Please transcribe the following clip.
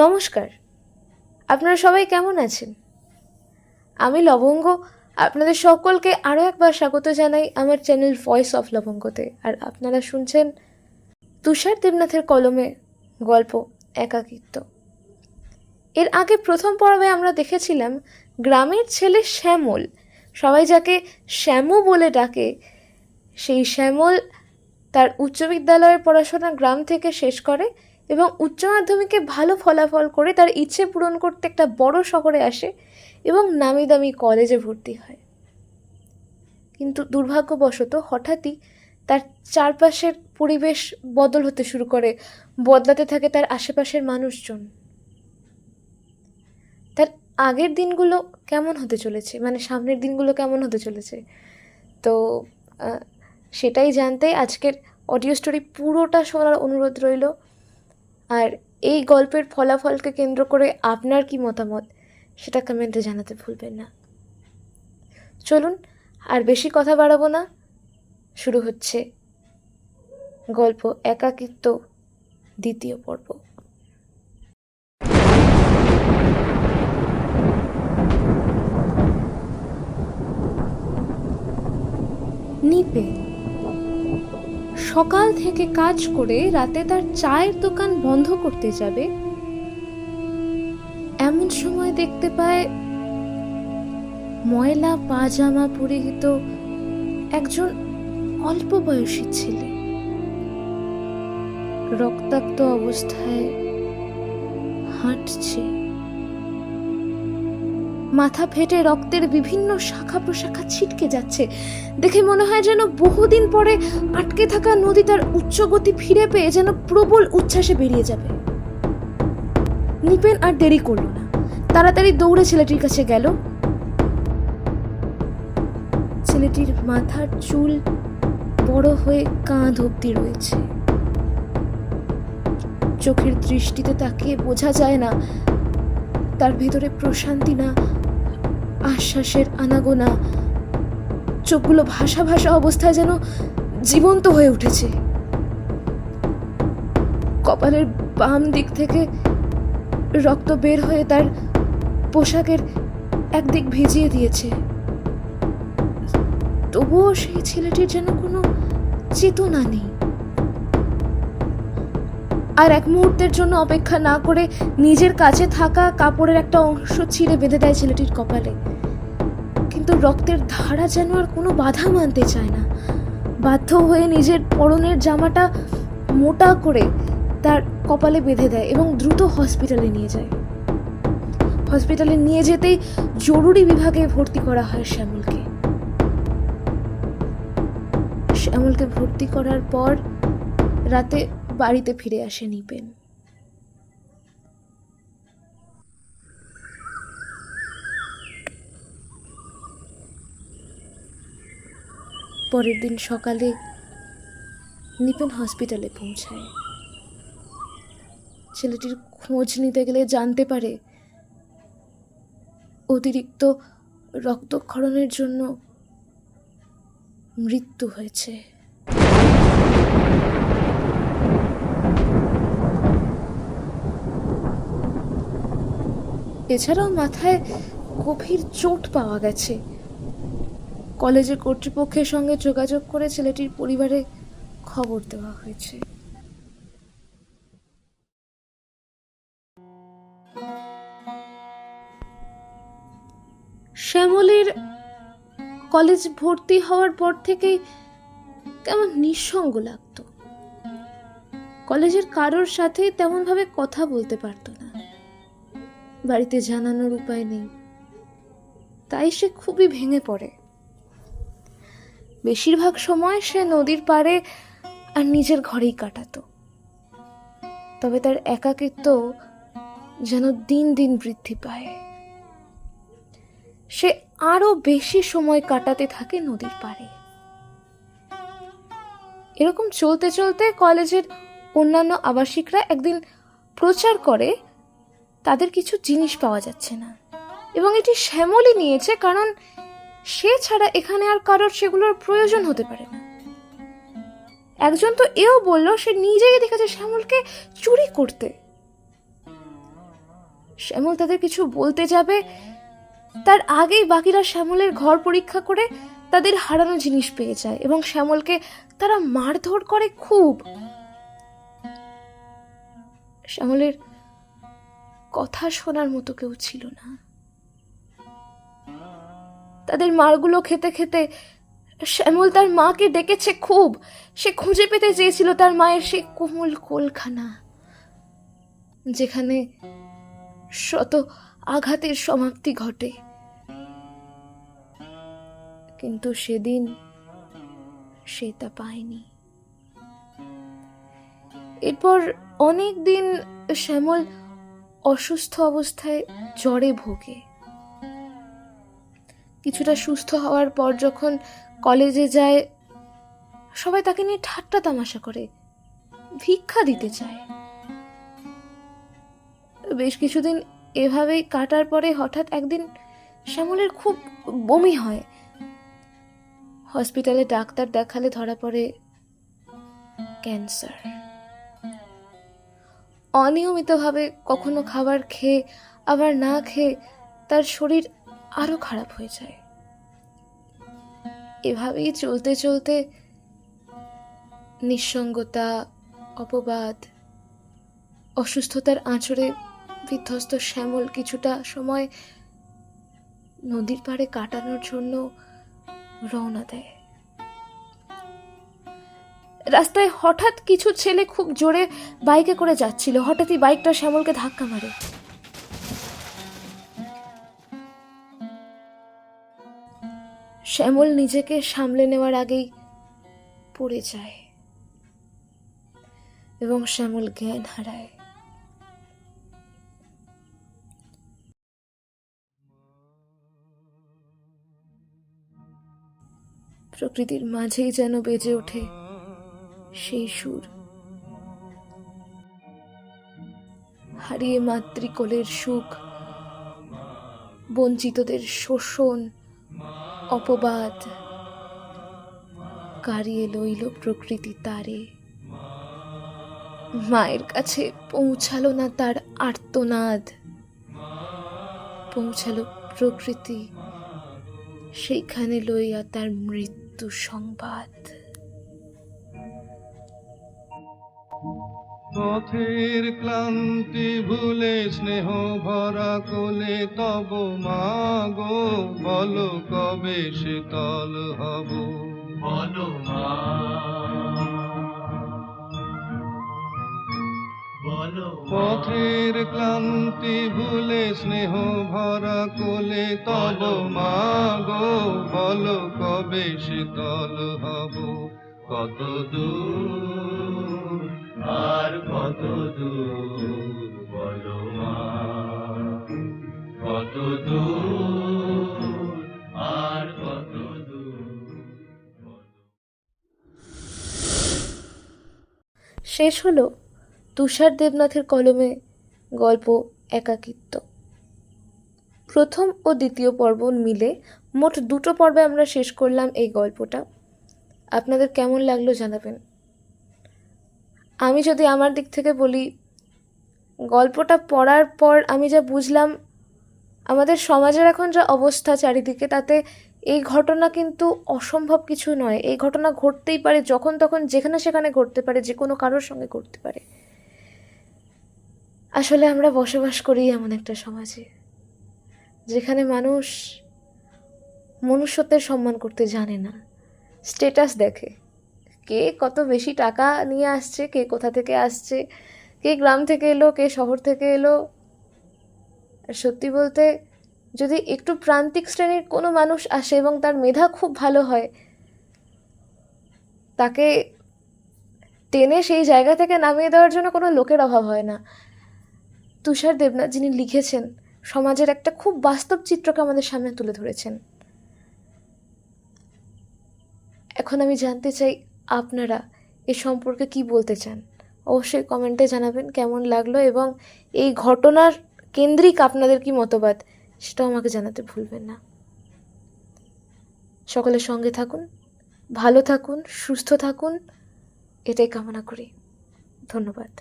নমস্কার। আপনারা সবাই কেমন আছেন? আমি লবঙ্গ। আপনাদের সকলকে আরও একবার স্বাগত জানাই আমার চ্যানেল ভয়েস অফ লবঙ্গতে। আর আপনারা শুনছেন তুষার দেবনাথের কলমে গল্প একাকিত্ব। এর আগে প্রথম পর্বে আমরা দেখেছিলাম গ্রামের ছেলে শ্যামল। সবাই যাকে শ্যামু বলে ডাকে, সেই শ্যামল তার উচ্চ বিদ্যালয়ের পড়াশোনা গ্রাম থেকে শেষ করে এবং উচ্চ মাধ্যমিকে ভালো ফলাফল করে তার ইচ্ছে পূরণ করতে একটা বড় শহরে আসে এবং নামি দামি কলেজে ভর্তি হয়। কিন্তু দুর্ভাগ্যবশত হঠাৎই তার চারপাশের পরিবেশ বদল হতে শুরু করে, বদলাতে থাকে তার আশেপাশের মানুষজন। তার আগের দিনগুলো কেমন হতে চলেছে? মানে সামনের দিনগুলো কেমন হতে চলেছে? তো সেটাই জানতে আজকের অডিও স্টোরি পুরোটা শোনার অনুরোধ রইল। আর এই গল্পের ফলাফলকে কেন্দ্র করে আপনার কি মতামত? সেটা কমেন্টে জানাতে ভুলবেন না। চলুন, আর বেশি কথা বাড়াবো না। শুরু হচ্ছে গল্প একাকিত্ব দ্বিতীয় পর্ব। নিপে সকাল থেকে কাজ করে রাতে তার চায়ের দোকান বন্ধ করতে যাবে। এমন সময় দেখতে পায় ময়লা পাজামা পরিহিত একজন অল্প বয়সী ছেলে। রক্তাক্ত অবস্থায় হাঁটছে। মাথা ফেটে রক্তের বিভিন্ন শাখা প্রশাখা ছিটকে যাচ্ছে। দেখে মনে হয় যেন বহুদিন পরে আটকে থাকা নদী তার উচ্চ গতি ফিরে পেয়ে যেন প্রবল উচ্ছ্বাসে বেরিয়ে যাবে। নিপেন আর দেরি করল না। তাড়াতাড়ি দৌড়ে ছেলেটির কাছে গেল। ছেলেটির মাথার চুল বড় হয়ে কাঁধ অব্দি রয়েছে। চোখের দৃষ্টিতে তাকে বোঝা যায় না তার ভেতরে প্রশান্তি না, আশ্বাসের আনাগোনা, চোখগুলো ভাসা ভাসা অবস্থায় যেন জীবন্ত হয়ে উঠেছে। কপালের বাম দিক থেকে রক্ত বের হয়ে তার পোশাকের একদিক ভিজিয়ে দিয়েছে। তবুও সেই ছেলেটির যেন কোনো চেতনা নেই। আর এক মুহূর্তের জন্য অপেক্ষা না করে নিজের কাছে থাকা কাপড়ের একটা অংশ ছিঁড়ে বেঁধে দেয় ছেলেটির কপালে। কিন্তু রক্তের ধারা যেন আর কোনো বাধা মানতে চায় না। বাধ্য হয়ে নিজের পরনের জামাটা মোটা করে তার কপালে বেঁধে দেয় এবং দ্রুত হসপিটালে নিয়ে যায়। হসপিটালে নিয়ে যেতেই জরুরি বিভাগে ভর্তি করা হয় শ্যামলকে। শ্যামলকে ভর্তি করার পর রাতে বাড়িতে ফিরে আসে নিপেন। পরের দিন সকালে নিপেন হসপিটালে পৌঁছায়। ছেলেটির খোঁজ নিতে গেলে জানতে পারে, অতিরিক্ত রক্তক্ষরণের জন্য মৃত্যু হয়েছে। এছাড়াও মাথায় গভীর চোট পাওয়া গেছে। কলেজের কর্তৃপক্ষের সঙ্গে যোগাযোগ করে ছেলেটির পরিবারে খবর দেওয়া হয়েছে। শ্যামলের কলেজ ভর্তি হওয়ার পর থেকেই কেমন নিঃসঙ্গ লাগতো। কলেজের কারোর সাথে তেমনভাবে কথা বলতে পারতো বাড়িতে জানানোর উপায় নেই। তাই সে খুবই ভেঙে পড়ে। বেশিরভাগ সময় সে নদীর পাড়ে আর নিজের ঘরেই কাটাতো। তবে তার একাকিত্ব যেন দিন দিন বৃদ্ধি পায়। সে আরও বেশি সময় কাটাতে থাকে নদীর পাড়ে। এরকম চলতে চলতে কলেজের অন্যান্য আবাসিকরা একদিন প্রচার করে তাদের কিছু জিনিস পাওয়া যাচ্ছে না। এবং এটি শ্যামলই নিয়েছে কারণ সে ছাড়া এখানে আর কারোর সেগুলোর প্রয়োজন হতে পারে না। একজন তো এও বলল, সে নিজেই দেখেছে শ্যামলকে চুরি করতে। শ্যামল তাদের কিছু বলতে যাবে, তার আগেই বাকিরা শ্যামলের ঘর পরীক্ষা করে তাদের হারানো জিনিস পেয়ে যায় এবং শ্যামলকে তারা মারধর করে খুব। শ্যামলের কথা শোনার মতো কেউ ছিল না। তাদের মারগুলো খেতে খেতে শ্যামল তার মাকে ডেকেছে খুব। সে খুঁজে পেতে চেয়েছিল তার মায়ের সেই কোমল কোলখানা, যেখানে শত আঘাতের সমাপ্তি ঘটে। কিন্তু সেদিন সে তা পায়নি। এরপর অনেক দিন শ্যামল অসুস্থ অবস্থায় জ্বরে ভোগে। কিছুটা সুস্থ হওয়ার পর যখন কলেজে যায়, সবাই তাকে নিয়ে ঠাট্টা তামাশা করে, ভিক্ষা দিতে চায়। বেশ কিছুদিন এভাবেই কাটার পরে হঠাৎ একদিন শ্যামলের খুব বমি হয়। হসপিটালে ডাক্তার দেখালে ধরা পড়ে ক্যান্সার। অনিয়মিতভাবে কখনো খাবার খেয়ে আবার না খেয়ে তার শরীর আরও খারাপ হয়ে যায়। এভাবেই চলতে চলতে নিঃসঙ্গতা অপবাদ অসুস্থতার আঁচড়ে বিধ্বস্ত শ্যামল কিছুটা সময় নদীর পাড়ে কাটানোর জন্য রওনা দেয়। রাস্তায় হঠাৎ কিছু ছেলে খুব জোরে বাইকে করে যাচ্ছিল। হঠাৎই বাইকটা শ্যামলকে ধাক্কা মারে। শ্যামল নিজেকে সামলে নেওয়ার আগেই পড়ে যায় এবং শ্যামল জ্ঞান হারায়। প্রকৃতির মাঝেই যেন বেজে ওঠে সেই সুর। হারিয়ে মাতৃকোলের সুখ, বঞ্চিতদের শোষণ, অপবাদ, কারিয়ে লইল প্রকৃতি তারে। মায়ের কাছে পৌঁছালো না তার আর্তনাদ। পৌঁছালো প্রকৃতি, সেইখানে লইয়া তার মৃত্যু সংবাদ। পথের ক্লান্তি ভুলে স্নেহ ভরা কোলে তব মাগো বলো কবে শীতল হব? বলো মা। পথের ক্লান্তি ভুলে স্নেহ ভরা কোলে তব মাগো বলো কবে শীতল হব? কত দূর আর কত দূর বলো কত দূর শেষ হলো তুষার দেবনাথের কলমে গল্প একাকিত্ব। প্রথম ও দ্বিতীয় পর্ব মিলে মোট দুটো পর্বে আমরা শেষ করলাম এই গল্পটা। আপনাদের কেমন লাগল জানাবেন। আমি যদি আমার দিক থেকে বলি, গল্পটা পড়ার পর আমি যা বুঝলাম, আমাদের সমাজের এখন যা অবস্থা চারিদিকে, তাতে এই ঘটনা কিন্তু অসম্ভব কিছু নয়। এই ঘটনা ঘটতেই পারে, যখন তখন, যেখানে সেখানে ঘটতে পারে, যে কোনো কারোর সঙ্গে ঘটতে পারে। আসলে আমরা বসবাস করি এমন একটা সমাজে, যেখানে মানুষ মনুষ্যত্বের সম্মান করতে জানে না, স্টেটাস দেখে। কে কত বেশি টাকা নিয়ে আসছে, কে কোথা থেকে আসছে, কে গ্রাম থেকে এলো, কে শহর থেকে এলো। আর সত্যি বলতে, যদি একটু প্রান্তিক শ্রেণির কোনো মানুষ আসে এবং তার মেধা খুব ভালো হয়, তাকে টেনে সেই জায়গা থেকে নামিয়ে দেওয়ার জন্য কোনো লোকের অভাব হয় না। তুষার দেবনাথ যিনি লিখেছেন, সমাজের একটা খুব বাস্তব চিত্রকে আমাদের সামনে তুলে ধরেছেন। এখন আমি জানতে চাই আপনারা এ সম্পর্কে কি বলতে চান? অবশ্যই কমেন্টে জানাবেন কেমন লাগল এবং এই ঘটনার কেন্দ্রিক আপনাদের কি মতবাদ সেটাও আমাকে জানাতে ভুলবেন না। সকলের সঙ্গে থাকুন, ভালো থাকুন, সুস্থ থাকুন, এটাই কামনা করি। ধন্যবাদ।